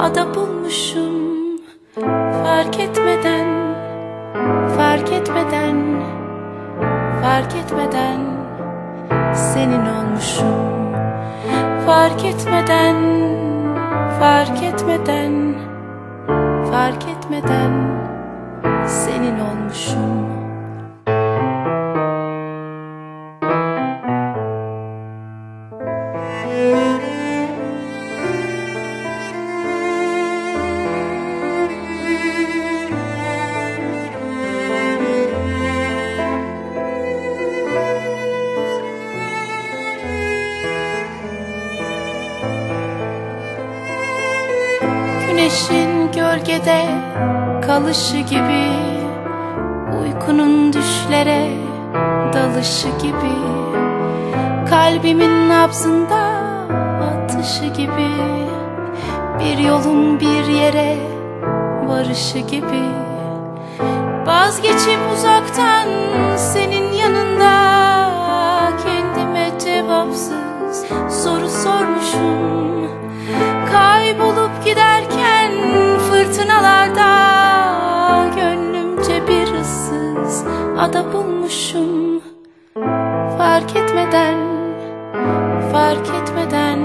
ada bulmuşum. Fark etmeden, fark etmeden, fark etmeden Senin olmuşum. Fark etmeden, fark etmeden, fark etmeden Senin olmuşum Güneşin gölgede kalışı gibi Uykunun düşlere dalışı gibi Kalbimin nabzında atışı gibi Bir yolun bir yere varışı gibi. Vazgeçip uzaktan Issız ada bulmuşum. Fark etmeden, fark etmeden,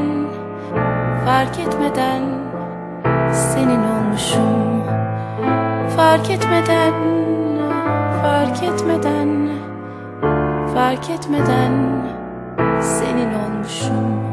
fark etmeden Senin olmuşum. Fark etmeden, fark etmeden, fark etmeden Senin olmuşum